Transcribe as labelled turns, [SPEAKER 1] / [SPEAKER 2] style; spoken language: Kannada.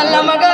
[SPEAKER 1] ಮಲ್ಲ ಮಗ